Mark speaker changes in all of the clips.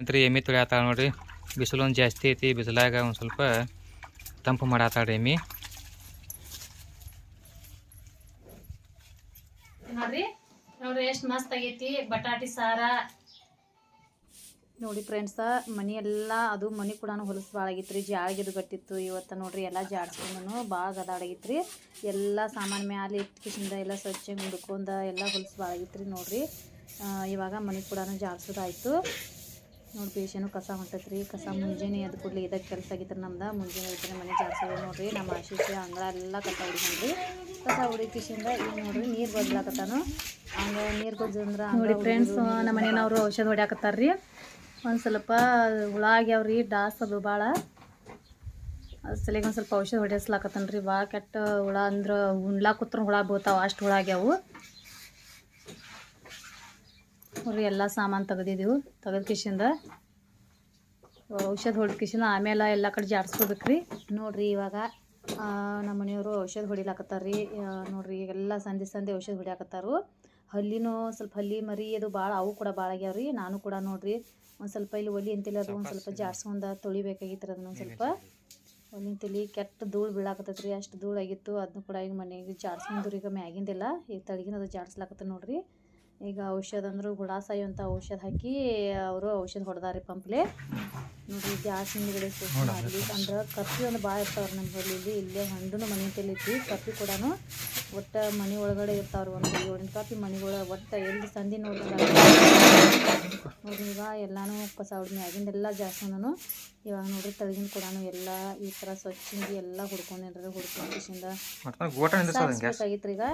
Speaker 1: ನಂತರ ಎಮ್ಮಿ ತುಳಿಯತ್ತಾಳ ನೋಡ್ರಿ. ಬಿಸಿಲು ಒಂದು ಜಾಸ್ತಿ ಐತಿ ಬಿಸಿಲಾಗ ಒಂದು ಸ್ವಲ್ಪ ತಂಪು ಮಾಡತ್ತಾಳ್ರಿ ಎಮ್ಮಿ.
Speaker 2: ನೋಡ್ರಿ ನೋಡ್ರಿ ಎಷ್ಟು ಮಸ್ತ್ ಆಗೈತಿ. ಬಟಾಟಿ ಸಾರ. ನೋಡಿ ಫ್ರೆಂಡ್ಸ ಮನಿ ಎಲ್ಲ ಅದು ಮನಿ ಕೂಡ ಹೊಲಸು ಭಾಳ ಆಗೈತ್ರಿ. ಜಾಳಗಿದು ಗಟ್ಟಿತ್ತು. ಇವತ್ತು ನೋಡ್ರಿ ಎಲ್ಲ ಜಾಡ್ಸ್ಕೊಂಡು ಭಾಳ ಗದಾಡಾಗಿತ್ರಿ ಎಲ್ಲ ಸಾಮಾನು ಮ್ಯಾಲೆ ಇಟ್ಕಿಸಿಂದ ಎಲ್ಲ ಸ್ವಚ್ಛ ಮುಡ್ಕೊಂಡ ಎಲ್ಲ ಹೊಲಸು ಭಾಳ ರೀ ನೋಡ್ರಿ. ಆ, ಇವಾಗ ಮನಿ ಕೂಡ ಜಾಡ್ಸೋದಾಯ್ತು ನೋಡಿ ಪೇಷನು ಕಸ ಹೊಂಟತ್ರಿ. ಕಸ ಮುಂಜಾನೆ ಎದ್ದು ಕೂಡಲೇ ಇದಕ್ಕೆ ಕೆಲಸ ಆಗಿತ್ತು ನಮ್ದು. ಮುಂಜಾನೆ ಇದ್ರೆ ಮನೆ ಜಾಸ್ತಿ ನೋಡ್ರಿ. ನಮ್ಮ ಆಶೀಷ ಅಂಗಳ ಎಲ್ಲ ಕಸ ಹೊಡಿಕೊಂಡ್ರಿ ಕಸ ಹೊಡಿಕಿಸಿಂದ ಈಗ ನೋಡ್ರಿ ನೀರು ಬದಲಾಕತ್ತಾನು. ಹಂಗ ನೀರು ಗೊಜ್ಜಂದ್ರೆ ನೋಡಿ ಫ್ರೆಂಡ್ಸ್ ನಮ್ಮ ಮನೆಯವ್ರು ಔಷಧ ಹೊಡ್ಯಾಕತ್ತಾರ್ರಿ. ಒಂದು ಸ್ವಲ್ಪ ಹುಳ ಆಗ್ಯಾವ್ರಿ ಡಾಸ್ ಅದು ಭಾಳ ಸಲಿಗೆ ಒಂದು ಸ್ವಲ್ಪ ಔಷಧ ಹೊಡೆಸ್ಲಾಕತ್ತನ್ರಿ ಭಾಳ ಕೆಟ್ಟ ಹುಳ ಅಂದ್ರೆ ಉಣ್ಲಾಕ ಕೂತ್ರ ಹುಳ ಬೀಳ್ತಾವ. ಅಷ್ಟು ಹುಳ ಆಗ್ಯಾವು. ನೋಡ್ರಿ ಎಲ್ಲ ಸಾಮಾನು ತೆಗೆದಿದ್ದೆವು ತೆಗೆದ ಕಿಶಿಂದ ಔಷಧ ಹೊಡೆದ ಕಿಶಿಂದ ಆಮೇಲೆ ಎಲ್ಲ ಕಡೆ ಜಾಡ್ಸ್ಕೋಬೇಕ್ರಿ ನೋಡ್ರಿ ಇವಾಗ ನಮ್ಮ ಮನೆಯವರು ಔಷಧ ಹೊಡಿಲಾಕತ್ತಾರ ರೀ ನೋಡ್ರಿ ಈಗೆಲ್ಲ ಸಂಧಿ ಸಂಧಿ ಔಷಧ ಹೊಡಿಯಾಕತ್ತಾರು. ಹಲ್ಲಿನೂ ಸ್ವಲ್ಪ ಹಲ್ಲಿ ಮರಿ ಅದು ಭಾಳ ಅವು ಕೂಡ ಭಾಳ ಆಗ್ಯಾವ ರೀ ನಾನು ಕೂಡ ನೋಡ್ರಿ ಒಂದು ಸ್ವಲ್ಪ ಇಲ್ಲಿ ಒಲಿ ಅಂತಿಲ್ಲ, ಅದು ಒಂದು ಸ್ವಲ್ಪ ಜಾಡ್ಸ್ಕೊಂಡ ತೊಳಿಬೇಕಾಗಿತ್ತು ಅದನ್ನ ಒಂದು ಸ್ವಲ್ಪ. ಒಲಿನ ತಲಿ ಕೆಟ್ಟ ಧೂಳು ಬೀಳಾಕತ್ತೈತೆ ರೀ ಅಷ್ಟು ಧೂಳು ಆಗಿತ್ತು ಅದನ್ನು ಕೂಡ ಈಗ ಮನೆಗೆ ಜಾಡ್ಸ್ಕೊಂಡ್ರಿ ಈಗ ಮ್ಯಾಗಿಂದಿಲ್ಲ. ಈಗ ತಳಗಿನ ಅದು ಜಾಡ್ಸ್ಲಾಕತ್ತ ನೋಡ್ರಿ. ಈಗ ಔಷಧ ಅಂದ್ರೆ ಗುಡಾಸಾಯಿ ಅಂತ ಔಷಧ ಹಾಕಿ ಅವರು ಔಷಧ ಹೊಡೆದಾರಿ ಪಂಪ್ಲೆ. ನೋಡಿ ಗ್ಯಾಸ್ ಹಿಂದ್ಗಡೆ ಅಂದ್ರೆ ಕಪ್ಪಿ ಒಂದು ಭಾಳ ಇರ್ತಾವ್ರಿ ನಮ್ಮ ಹೊಲೀಲಿ ಇಲ್ಲೇ ಹಂಡನು ಮನೆ ತೆಲಿತಿ ಕಪ್ಪಿ ಕೂಡ ಒಟ್ಟು ಮನೆ ಒಳಗಡೆ ಇರ್ತಾವ್ರಿ ಒಂದು ಏಳೆಂಟು ಕಪ್ಪಿ ಮನೆಗಳ ಒಟ್ಟು ಎಲ್ಲಿ ಸಂಧಿ ನೋಡಿದ್ರೆ ನೋಡಿ ಈಗ ಎಲ್ಲಾನು ಕಸ ಹೊಡೆದು ಮ್ಯಾಗಿಂದೆಲ್ಲ ಜಾಸ್ತಿ ನಾನು ಇವಾಗ ನೋಡ್ರಿ ತಳಗಿನ ಕೂಡ ಎಲ್ಲ ಈ ಥರ ಸ್ವಚ್ಛಿಂಗಿ ಎಲ್ಲ ಹುಡ್ಕೊಂಡೇನ್ರಿ ಹುಡ್ಕೊಂಡು ಕಿಶಿಂದ. ಈಗ.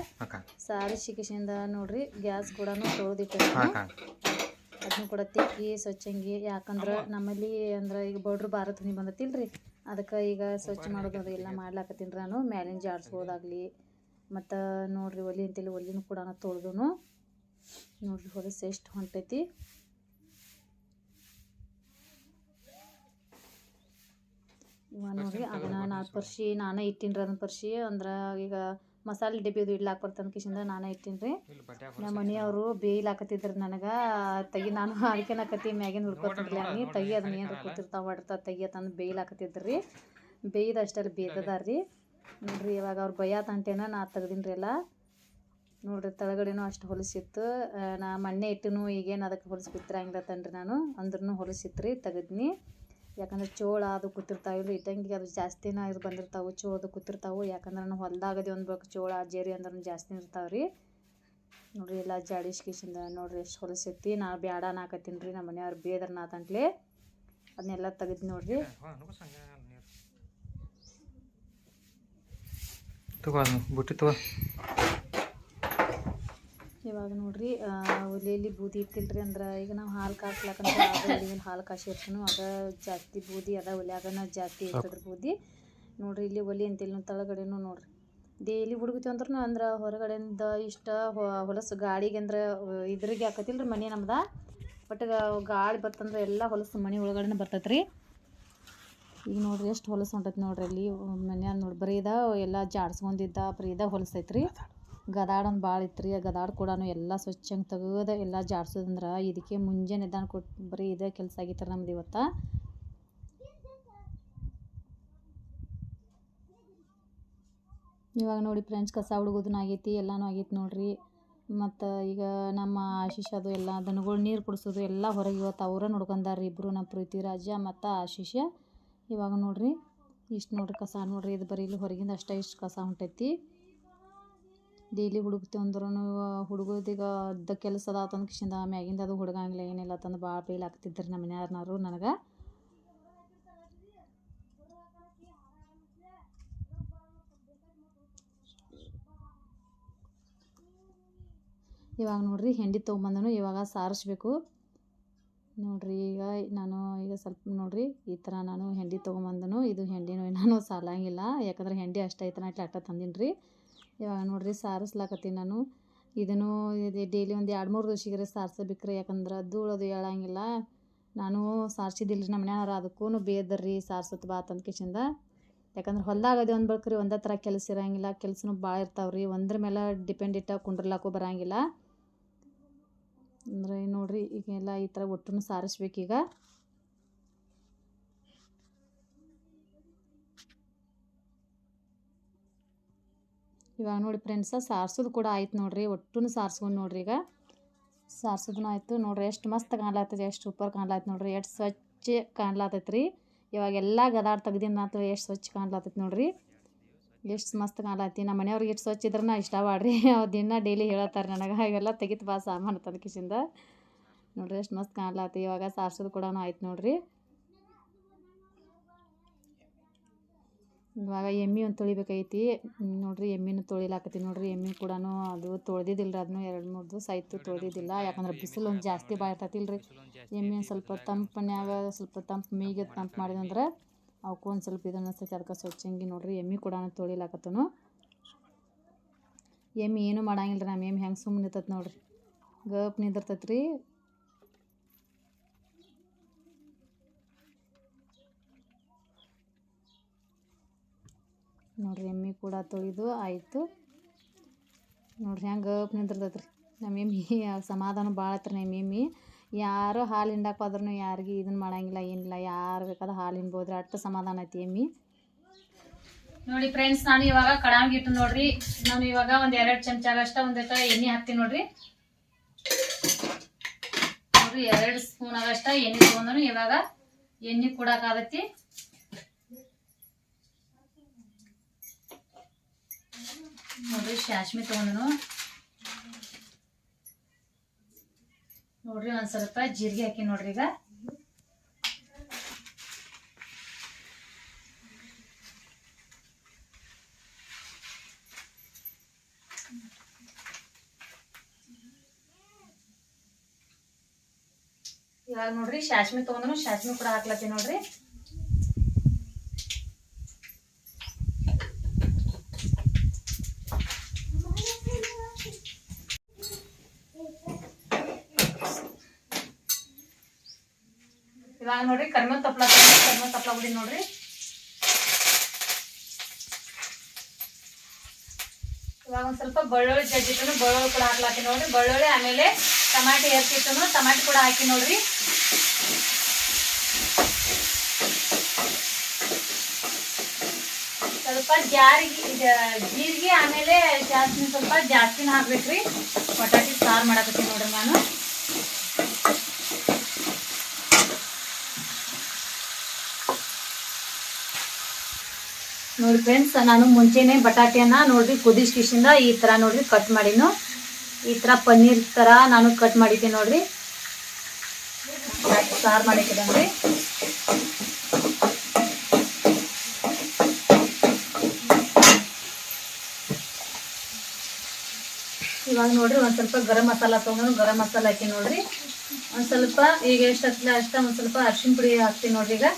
Speaker 2: ಸಾರಿ ಸಿಕ್ಕಿಸಿಂದ ನೋಡ್ರಿ ಗ್ಯಾಸ್ ಕೂಡ ತೊಳೆದಿಟ್ಟೆ
Speaker 1: ಹಾಕ
Speaker 2: ಅದನ್ನು ಕೂಡ ತಿಕ್ಕಿ ಸ್ವಚ್ಛಂಗಿ ಯಾಕಂದ್ರೆ ನಮ್ಮಲ್ಲಿ ಅಂದ್ರೆ ಈಗ ಬಡ್ರು ಭಾರತ ಬಂದತಿಲ್ರಿ. ಅದಕ್ಕೆ ಈಗ ಸ್ವಚ್ಛ ಮಾಡೋದು ಅದು ಎಲ್ಲ ಮಾಡ್ಲಾಕತ್ತೀನಿ ನಾನು. ಮ್ಯಾಲಿನ ಜಾಡ್ಸ್ಬೋದಾಗ್ಲಿ. ಮತ್ತು ನೋಡ್ರಿ ಒಲಿ ಅಂತೇಳಿ ಒಲಿನೂ ಕೂಡ ತೊಳೆದು ನೋಡ್ರಿ ಹೊಲಸು ಎಷ್ಟು ಹೊಂಟೈತಿ. ಇವಾಗ ನೋಡ್ರಿ ಅದನ್ನ ನಾ ಪರ್ಶಿ ನಾನೇ ಇಟ್ಟಿನ್ರಿ ಅದನ್ನ ಪರ್ಶಿ. ಅಂದ್ರೆ ಈಗ ಮಸಾಲೆ ಡಬ್ಬಿ ಅದು ಇಡ್ಲಾಕ್ ಬರ್ತಂದ ಕಿಶಿಂದ ನಾನೇ ರೀ ನಮ್ಮ ಮನೆಯವರು ಬೇಯ್ಲಾಕತ್ತಿದ್ರು ನನಗೆ ತೆಗಿ ನಾನು ಅದಕ್ಕೆ ನಾಕತಿ ಮ್ಯಾಗಿನ ಹುಡ್ಕೊತಿದ್ಲ ಅಮ್ಮಿ ತೆಗಿ ಅದನ್ನ ಏನು ಕೂತಿರ್ತಾವ ಮಾಡಿರ್ತಾವ ತೆಗಿ ಅಂತಂದು ಬೇಯ್ಲಾಕತ್ತಿದ್ರಿ ಬೇಯ್ದು ಅಷ್ಟಲ್ಲಿ ಬೇಯ್ದದಾರ್ರಿ ನೋಡ್ರಿ ಇವಾಗ ಅವ್ರು ಬಯ್ಯಾತಂಟೇನ ನಾ ತೆಗ್ದಿನ್ರಿ ಎಲ್ಲ. ನೋಡ್ರಿ ತಳಗಡೆನೂ ಅಷ್ಟು ಹೊಲಸಿತ್ತು. ನಾ ಮಣ್ಣೆ ಇಟ್ಟನು ಈಗೇನು ಅದಕ್ಕೆ ಹೊಲಿಸಿ ಬಿತ್ತಿರಂಗಿಲ್ಲ ತನ್ರಿ ನಾನು ಅಂದ್ರೂ ಹೊಲಸಿತ್ರಿ ತೆಗೆದ್ನಿ. ಯಾಕಂದ್ರೆ ಚೋಳ ಅದು ಕೂತಿರ್ತಾವಿಲ್ಲ ಇಟ್ಟಂಗಿಗೆ ಅದು ಜಾಸ್ತಿನ ಇದು ಬಂದಿರ್ತಾವೆ ಚೋಳದು ಕೂತಿರ್ತಾವೆ. ಯಾಕಂದ್ರೆ ನಾವು ಹೊಲ್ದಾಗದೆ ಒಂದು ಬೇಕು ಚೋಳ ಜೇರಿ ಅಂದ್ರೆ ಜಾಸ್ತಿ ಇರ್ತಾವೆ ರೀ. ನೋಡಿರಿ ಎಲ್ಲ ಜಾಡಿಸ್ಕಿಸಿಂದ ನೋಡಿರಿ ಎಷ್ಟು ಹೊಲಸೈತಿ ನಾ ಬ್ಯಾಡ ನಾಕತ್ತೀನಿ ರೀ ನಮ್ಮ ಮನೆಯವ್ರು ಬೇದ್ರ ನಾತಂಟ್ಲೆ ಅದನ್ನೆಲ್ಲ ತೆಗೆದು ನೋಡಿರಿ.
Speaker 1: ಬುಟ್ಟಿ ತಗೋ.
Speaker 2: ಇವಾಗ ನೋಡ್ರಿ ಒಲೆಯಲ್ಲಿ ಬೂದಿ ಇಟ್ಟಿಲ್ರಿ ಅಂದ್ರೆ ಈಗ ನಾವು ಹಾಲು ಕಾಸ್ಲಾಕಂತ ಒಲೆಯಲ್ಲಿ ಹಾಲು ಕಾಸಿ ಇರ್ತೀನೋ ಅದ ಜಾಸ್ತಿ ಬೂದಿ, ಅದ ಒಲ್ಯಾಗನ ಜಾಸ್ತಿ ಇರ್ತದ್ರಿ ಬೂದಿ. ನೋಡ್ರಿ ಇಲ್ಲಿ ಒಲಿ ಅಂತಿಲ್ಲ ತಳಗಡೆನೂ ನೋಡ್ರಿ. ಡೈಲಿ ಹುಡುಗತಿ ಅಂದ್ರೂ ಅಂದ್ರೆ ಹೊರಗಡೆಯಿಂದ ಇಷ್ಟ ಹೊಲಸು ಗಾಡಿಗೆ ಅಂದ್ರೆ ಇದ್ರಿಗೆ ಹಾಕತಿಲ್ರಿ ಮನೆ ನಮ್ದ. ಬಟ್ ಗಾಳಿ ಬರ್ತಂದ್ರೆ ಎಲ್ಲ ಹೊಲಸು ಮನೆ ಒಳಗಡೆನೇ ಬರ್ತೈತ್ರಿ. ಈಗ ನೋಡ್ರಿ ಎಷ್ಟು ಹೊಲಸು ಹೊಂಟೈತಿ ನೋಡ್ರಿ ಅಲ್ಲಿ ಮನ್ಯಾಗ ನೋಡಿ, ಬರೀ ಇದ ಎಲ್ಲ ಜಾಡ್ಸ್ಕೊಂಡಿದ್ದ ಬರೀ ಇದ ಹೊಲಸೈತ್ರಿ. ಗದಾಡ ಒಂದು ಭಾಳ ಇತ್ತು ಆ ಗದಾಡ ಕೂಡ ಎಲ್ಲ ಸ್ವಚ್ಛಂಗೆ ತೆಗೆದು ಎಲ್ಲ ಜಾಡ್ಸೋದಂದ್ರೆ ಇದಕ್ಕೆ ಮುಂಜಾನೆ ನಿಧಾನ ಕೊಟ್ಟು ಬರೀ ಇದೇ ಕೆಲಸ ಆಗಿತ್ತು ನಮ್ದು ಇವತ್ತು. ಇವಾಗ ನೋಡಿ ಫ್ರೆಂಡ್ಸ್ ಕಸ ಹುಡುಗೋದನ್ನ ಆಗೈತಿ, ಎಲ್ಲನೂ ಆಗೈತಿ ನೋಡ್ರಿ. ಮತ್ತು ಈಗ ನಮ್ಮ ಆಶೀಷ್ ಅದು ಎಲ್ಲ ದನಗಳು ನೀರು ಕುಡಿಸೋದು ಎಲ್ಲ ಹೊರಗೆ ಇವತ್ತು ಅವರ ನೋಡ್ಕೊಂಡಾರ ಇಬ್ಬರು ನಮ್ಮ ಪ್ರೀತಿರಾಜ ಮತ್ತು ಆಶೀಷ ಇವಾಗ ನೋಡ್ರಿ, ಇಷ್ಟು ನೋಡ್ರಿ ಕಸ ನೋಡ್ರಿ, ಇದು ಬರೀ ಇಲ್ಲಿ ಹೊರಗಿಂದ ಅಷ್ಟೇ ಇಷ್ಟು ಕಸ ಹೊಂಟೈತಿ. ಡೈಲಿ ಹುಡುಕ್ತೇವೆ ಅಂದ್ರೂ ಹುಡುಗೋದೀಗ ಅದ ಕೆಲಸ ಅದ ಕಿಶಿಂದ ಮ್ಯಾಗಿಂದ ಅದು ಹುಡುಗಂಗಿಲ್ಲ ಏನಿಲ್ಲ ತಂದು ಭಾಳ ಫೀಲ್ ಆಗ್ತಿದ್ರು ನಮ್ಮ ಮನ್ಯಾರನವರು ನನಗೆ. ಇವಾಗ ನೋಡ್ರಿ ಹೆಂಡಿ ತೊಗೊಂಬಂದನು, ಇವಾಗ ಸಾರಿಸ್ಬೇಕು. ನೋಡ್ರಿ ಈಗ ನಾನು ಈಗ ಸ್ವಲ್ಪ ನೋಡ್ರಿ ಈ ಥರ ನಾನು ಹೆಂಡಿ ತೊಗೊಂಬಂದನು, ಇದು ಹೆಂಡಿನೂ ನಾನು ಸಾಲಂಗಿಲ್ಲ, ಯಾಕಂದ್ರೆ ಹೆಂಡಿ ಅಷ್ಟೈತನ ಐತನ ಅಟ್ಟ ತಂದೀನಿ ರೀ ಇವಾಗ ನೋಡ್ರಿ ಸಾರಿಸ್ಲಾಕತ್ತೀನಿ ನಾನು. ಇದನ್ನು ಡೈಲಿ ಒಂದು ಎರಡು ಮೂರು ದಿವಸಿಗೆ ಸಾರಿಸಬೇಕ್ರಿ, ಯಾಕಂದ್ರೆ ಧೂಳು ಅದು ಹೇಳಂಗಿಲ್ಲ. ನಾನು ಸಾರಿಸಿದ್ದಿಲ್ಲ ರೀ ನಮ್ಮ ಮನೆಯವ್ರ ಅದಕ್ಕೂ ಬೇದರ್ರಿ ಸಾರ್ಸತ್ ಬಾ ಕಿಶಿಂದ ಯಾಕಂದ್ರೆ ಹೊಲ್ದಾಗ ಅದೇ ಒಂದು ಬಳ್ಕ್ರಿ ಒಂದೇ ಥರ ಕೆಲಸ ಇರಂಗಿಲ್ಲ, ಕೆಲಸನೂ ಭಾಳ ಇರ್ತಾವ್ರಿ. ಒಂದ್ರ ಮೇಲೆ ಡಿಪೆಂಡ್ ಇಟ್ಟ ಕುಂಡ್ರಲಾಕು ಬರಂಗಿಲ್ಲ. ಅಂದರೆ ನೋಡ್ರಿ, ಈಗೆಲ್ಲ ಈ ಥರ ಒಟ್ಟು ಸಾರಿಸ್ಬೇಕೀಗ. ಇವಾಗ ನೋಡಿ ಫ್ರೆಂಡ್ಸ ಸಾರ್ಸೋದು ಕೂಡ ಆಯ್ತು ನೋಡ್ರಿ ಒಟ್ಟು ಸಾರ್ಸ್ಕೊಂಡು ನೋಡ್ರಿ ಈಗ. ಸಾರ್ಸೋದೂ ಆಯಿತು ನೋಡ್ರಿ, ಎಷ್ಟು ಮಸ್ತ್ ಕಾಣ್ಲಾತೈತಿ, ಎಷ್ಟು ಸೂಪರ್ ಕಾಣ್ಲಾತೈತಿ ನೋಡ್ರಿ, ಎಷ್ಟು ಸ್ವಚ್ಛ ಕಾಣ್ಲಾತೈತಿ ರೀ ಇವಾಗ ಎಲ್ಲ ಗದಾಡ್ ತೆಗ್ದಿನ ಆತು ಎಷ್ಟು ಸ್ವಚ್ಛ ಕಾಣ್ಲಾತೈತಿ ನೋಡ್ರಿ. ಎಷ್ಟು ಮಸ್ತ್ ಕಾಣ್ಲಾತಿ, ನಮ್ಮ ಮನೆಯವ್ರಿಗೆ ಎಷ್ಟು ಸ್ವಚ್ಛ ಇದ್ರೆ ನಾ ಇಷ್ಟ ಮಾಡ್ರಿ. ಅವ್ರು ದಿನ ಡೈಲಿ ಹೇಳತ್ತಾರೆ ನನಗೆ, ಇವೆಲ್ಲ ತೆಗಿತು ಬಾ ಸಾಮಾನು ತದಕಿಸಿಂದ ನೋಡ್ರಿ ಎಷ್ಟು ಮಸ್ತ್ ಕಾಣ್ಲಾತಿ, ಇವಾಗ ಸಾರ್ಸೋದು ಕೂಡ ಆಯ್ತು ನೋಡ್ರಿ. ಇವಾಗ ಎಮ್ಮೆ ಒಂದು ತೊಳಿಬೇಕೈತಿ ನೋಡಿರಿ ಎಮ್ಮಿನೂ ತೊಳಿಲಾಕತ್ತಿ ನೋಡ್ರಿ. ಎಮ್ಮೆ ಕೂಡ ಅದು ತೊಳೆದಿದ್ದಿಲ್ಲ ಅದನ್ನು ಎರಡು ಮೂರು ದಿವಸ ಆಯಿತು ತೊಳೆದಿದ್ದಿಲ್ಲ. ಯಾಕಂದ್ರೆ ಬಿಸಿಲು ಒಂದು ಜಾಸ್ತಿ ಭಾಳ ಇರ್ತೈತಿಲ್ರಿ ಎಮ್ಮೆ ಒಂದು ಸ್ವಲ್ಪ ತಂಪನ್ಯಾಗ ಸ್ವಲ್ಪ ತಂಪು ಮೀಗೆ ತಂಪು ಮಾಡಿದಂದ್ರೆ ಅವಕ್ಕೂ ಒಂದು ಸ್ವಲ್ಪ ಇದನ್ನ ಅನ್ಸ್ತೈತಿ ಅದಕ್ಕೆ ಸ್ವಚ್ಛಂಗಿ ನೋಡ್ರಿ. ಎಮ್ಮೆ ಕೂಡ ತೊಳಿಲಾಕತ್ತನು. ಎಮ್ಮೆ ಏನೂ ಮಾಡಂಗಿಲ್ಲ ರೀ ನಮ್ಮ ಎಮ್ಮೆ ಹೆಂಗೆ ಸುಮ್ಮನೆ ನಿಂತೈತೆ ನೋಡ್ರಿ. ಗಪ್ ನಿಂದಿರ್ತೈತೆ ರೀ ನೋಡ್ರಿ, ಎಮ್ಮೆ ಕೂಡ ತೊಳೆದು ಆಯಿತು. ನೋಡ್ರಿ, ಹೆಂಗೆ ಗಪ್ ನಿಂದಿರ್ತೈತೆ ರೀ ನಮ್ಮ ಎಮ್ಮೆ, ಸಮಾಧಾನ ಭಾಳ ಐತ್ರಿ ನಮ್ಮ ಎಮ್ಮೆ. ಯಾರು ಹಾಲು ಹಿಂಡಕ್ಕೆ ಹೋದ್ರೂ ಯಾರಿಗೆ ಇದನ್ನ ಮಾಡಂಗಿಲ್ಲ, ಏನಿಲ್ಲ. ಯಾರು ಬೇಕಾದ್ರೆ ಹಾಲು ಹಿಂಡ್ಬೋದ್ರಿ, ಅಷ್ಟು ಸಮಾಧಾನ ಐತಿ ಎಮ್ಮೆ. ನೋಡಿ ಫ್ರೆಂಡ್ಸ್ ನಾನು ಇವಾಗ ಕಡಾಂಗಿ ಇಟ್ಟು ನೋಡ್ರಿ. ನಾನು ಇವಾಗ ಒಂದು ಎರಡು ಚಮಚ ಆಗಷ್ಟ ಒಂದು ಎಣ್ಣೆ ಹಾಕ್ತೀನಿ ನೋಡ್ರಿ. ನೋಡ್ರಿ, ಎರಡು ಸ್ಪೂನ್ ಆಗಷ್ಟ ಎಣ್ಣೆ ತೊಗೊಂಡು ಇವಾಗ ಎಣ್ಣೆ ಕುಡಕಾಗತ್ತಿ ನೋಡ್ರಿ ಶಾಶ್ಮಿ ತಗೊಂಡನು. ನೋಡ್ರಿ, ಒಂದ್ ಸ್ವಲ್ಪ ಜೀರಿಗೆ ಹಾಕಿ ನೋಡ್ರಿ ಈಗ. ಇವಾಗ ನೋಡ್ರಿ ಶಾಶ್ಮಿ ತಗೊಂಡನು ಶಾಶ್ಮಿ ಕೂಡ ಹಾಕ್ಲತ್ತೀನಿ ನೋಡ್ರಿ. ಇವಾಗ ನೋಡ್ರಿ, ಕರ್ಮ ತಪ್ಪಲ ಕರ್ಮ ತಪ್ಪಲ ಬಿಡಿ ನೋಡ್ರಿ. ಇವಾಗ ಒಂದ್ ಸ್ವಲ್ಪ ಬೆಳ್ಳುಳ್ಳಿ ಜಜ್ಜಿಟ್ಟು ಬೆಳ್ಳುಳ್ಳಿ ಕೂಡ ಹಾಕ್ಲಾಕಿ ನೋಡ್ರಿ. ಬೆಳ್ಳುಳ್ಳಿ ಆಮೇಲೆ ಟಮಾಟಿ ಹೆಚ್ಚಿಟ್ಟನು ಟಮಾಟಿ ಕೂಡ ಹಾಕಿ ನೋಡ್ರಿ. ಸ್ವಲ್ಪ ಜಾರಿಗೆ ಜೀರಿಗೆ ಆಮೇಲೆ ಜಾಸ್ತಿ, ಸ್ವಲ್ಪ ಜಾಸ್ತಿನ ಹಾಕ್ಬೇಕ್ರಿ. ಬಟಾಟಿ ಸಾರು ಮಾಡಕತ್ತೀನಿ ನೋಡ್ರಿ ನಾನು. ನೋಡಿ ಫ್ರೆಂಡ್ಸ್ ನಾನು ಮುಂಚೆನೆ ಬಟಾಟೆಯನ್ನ ನೋಡ್ರಿ ಕುದಿಸ್ಕಿಸಿಂದ ಈ ತರ ನೋಡ್ರಿ ಕಟ್ ಮಾಡಿನು. ಈ ತರ ಪನ್ನೀರ್ ತರ ನಾನು ಕಟ್ ಮಾಡಿದ್ದೀನಿ ನೋಡ್ರಿ. ಸಾರು ಮಾಡಿದ್ದೀನಂದ್ರಿ ಇವಾಗ ನೋಡ್ರಿ, ಒಂದ್ ಸ್ವಲ್ಪ ಗರಂ ಮಸಾಲ ತಗೊಂಡು ಗರಂ ಮಸಾಲ ಹಾಕಿ ನೋಡ್ರಿ. ಒಂದ್ ಸ್ವಲ್ಪ, ಈಗ ಎಷ್ಟು ಹಾಕ್ತಿಲ್ಲ ಅಷ್ಟ ಒಂದ್ ಸ್ವಲ್ಪ ಅರ್ಶಿನ ಪುಡಿ ಹಾಕ್ತೀನಿ ನೋಡ್ರಿ ಈಗ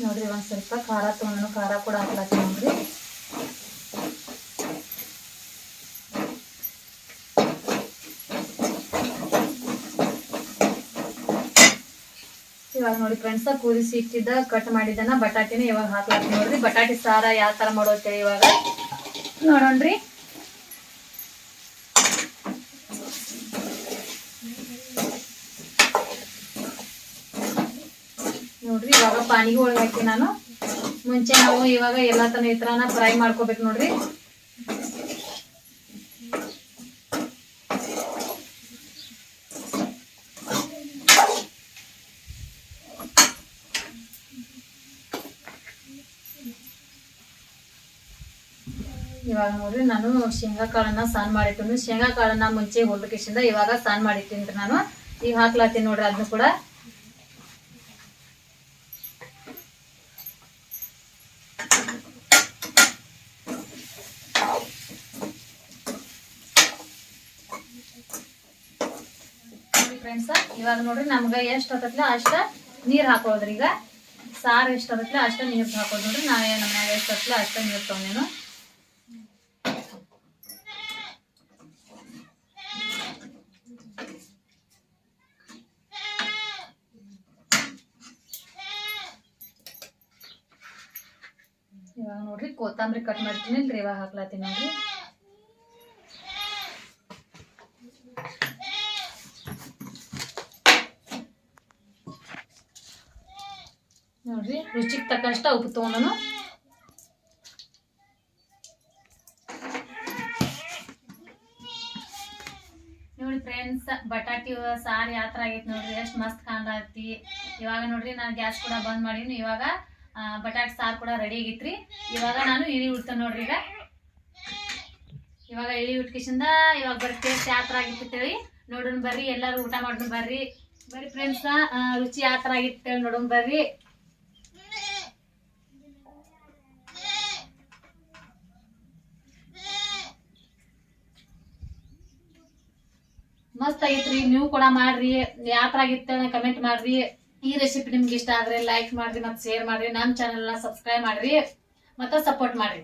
Speaker 2: ನೋಡ್ರಿ ಒಂದ್ ಸ್ವಲ್ಪ ಖಾರ ತೊಗೊಂಡು ಖಾರ ಕೂಡ ಹಾಕ್ಲಾತೀನಿ ನೋಡ್ರಿ ಇವಾಗ ನೋಡಿ ಫ್ರೆಂಡ್ಸ್ ಕೂರಿಸಿ ಇಟ್ಟಿದ್ದ ಕಟ್ ಮಾಡಿದ್ದನ್ನ ಬಟಾಟಿನ ಇವಾಗ ಹಾಕ್ಲಾತೀನಿ ನೋಡ್ರಿ. ಬಟಾಟಿ ಸಾರ ಯಾವ ತರ ಮಾಡೋತೇವೆ ಇವಾಗ? ನೋಡೋಣ್ರಿ. ನೋಡ್ರಿ, ಇವಾಗ ಪಾನಿಗೆ ಹಾಕಿ ನಾನು. ಮುಂಚೆ ನಾವು ಇವಾಗ ಎಲ್ಲ ತನ ಈ ಫ್ರೈ ಮಾಡ್ಕೋಬೇಕು ನೋಡ್ರಿ. ಇವಾಗ ನೋಡ್ರಿ, ನಾನು ಶೇಂಗಾ ಕಾಳನ್ನ ಸಾನ್ ಮಾಡಿಟ್ಟು ಶೇಂಗಾ ಕಾಳನ್ನ ಮುಂಚೆ ಹುರ್ದಕಿಸಿಂದ ಇವಾಗ ಸಾನ್ ಮಾಡಿಟ್ಟಿನ್ರಿ ನಾನು. ಈಗ ಹಾಕ್ಲಾತೀನಿ ನೋಡ್ರಿ, ಅದನ್ನು ಕೂಡ. ಫ್ರೆಂಡ್ಸ್ ಇವಾಗ ನೋಡ್ರಿ ನಮ್ಗೆ ಎಷ್ಟು ಹತ್ತತ್ಲ ಅಷ್ಟ ನೀರ್ ಹಾಕೋದ್ರಿ ಈಗ ಸಾರ್ ಎಷ್ಟು ಹತ್ತತ್ಲ ಅಷ್ಟ ನೀರ್ ಹಾಕೋದ್ ನೋಡ್ರಿ. ನಾವೇ ನಮ್ಮ ಎಷ್ಟು ಹತ್ತಲ ಅಷ್ಟ ನೀರು ನೀನು ಇವಾಗ ನೋಡ್ರಿ ಕೊತ್ತಂಬರಿ ಕಟ್ ಮಾಡ್ತೀನಿ. ಇಲ್ರಿ ಇವಾಗ ಹಾಕ್ಲಾತೀನಿ ನೋಡ್ರಿ. ರುಚಿಗೆ ತಕ್ಕಷ್ಟು ಉಪ್ಪು ತೊಗೊಂಡು ನೋಡಿ ಫ್ರೆಂಡ್ಸ್ ಬಟಾಟಿ, ಸಾರು ಯಾವ ಥರ ಆಗೈತೆ ನೋಡ್ರಿ, ಎಷ್ಟು ಮಸ್ತ್ ಕಾಣತಿ ಇವಾಗ ನೋಡ್ರಿ ನಾನು ಗ್ಯಾಸ್ ಕೂಡ ಬಂದ್ ಮಾಡೀನಿ, ಇವಾಗ ಬಟಾಟೆ, ಸಾರು ಕೂಡ ರೆಡಿ ಆಗೈತ್ರಿ. ಇವಾಗ ನಾನು ಇಳಿ ಉಡ್ತೇನೆ ನೋಡ್ರಿ ಈಗ. ಇವಾಗ ಇಳಿ ಉಟ್ಕಿಸಿಂದ ಇವಾಗ ಬರೀ ಟೇಸ್ಟ್ ಯಾವ ಥರ ಆಗಿತ್ತು ಹೇಳಿ ನೋಡೋಣ ಬರ್ರಿ, ಎಲ್ಲರೂ ಊಟ ಮಾಡೋಣ ಬರ್ರಿ. ಬರ್ರಿ ಫ್ರೆಂಡ್ಸ್ ರುಚಿ ಯಾವ ಥರ ಆಗಿತ್ತು ಹೇಳಿ ನೋಡೋಣ ಬರ್ರಿ. ಮಸ್ತ್ ಆಗೈತ್ರಿ. ನೀವು ಕೂಡ ಮಾಡ್ರಿ. ಯಾತ್ರ ಆಗಿತ್ತ ಕಮೆಂಟ್ ಮಾಡ್ರಿ. ಈ ರೆಸಿಪಿ ನಿಮ್ಗೆ ಇಷ್ಟ ಆದ್ರೆ ಲೈಕ್ ಮಾಡ್ರಿ ಮತ್ತೆ ಶೇರ್ ಮಾಡ್ರಿ. ನಮ್ಮ ಚಾನೆಲ್ನ ಸಬ್ಸ್ಕ್ರೈಬ್ ಮಾಡ್ರಿ. ಮತ್ತೆ ಸಪೋರ್ಟ್ ಮಾಡ್ರಿ.